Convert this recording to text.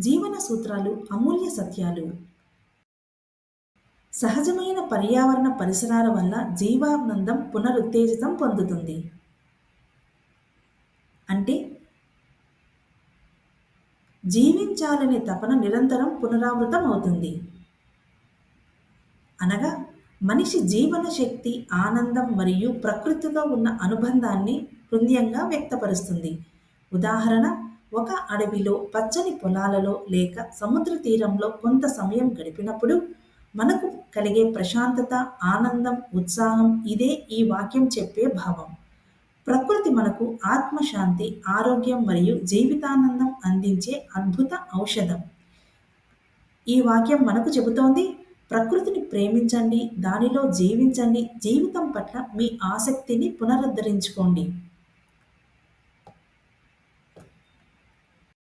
జీవన సూత్రాలు అమూల్య సత్యాలు. సహజమైన పర్యావరణ పరిసరాల వల్ల జీవానందం పునరుత్తేజితం పొందుతుంది. అంటే జీవించాలనే తపన నిరంతరం పునరావృతం అవుతుంది అనగా మనిషి జీవన శక్తి ఆనందం మరియు ప్రకృతితో ఉన్న అనుబంధాన్ని హృదయంగా వ్యక్తపరుస్తుంది. ఉదాహరణ ఒక అడవిలో పచ్చని పొలాలలో లేక సముద్ర తీరంలో కొంత సమయం గడిపినప్పుడు మనకు కలిగే ప్రశాంతత ఆనందం ఉత్సాహం ఇదే ఈ వాక్యం చెప్పే భావం. ప్రకృతి మనకు ఆత్మశాంతి ఆరోగ్యం మరియు జీవితానందం అందించే అద్భుత ఔషధం. ఈ వాక్యం మనకు చెబుతోంది ప్రకృతిని ప్రేమించండి దానిలో జీవించండి జీవితం పట్ల మీ ఆసక్తిని పునరుద్ధరించుకోండి.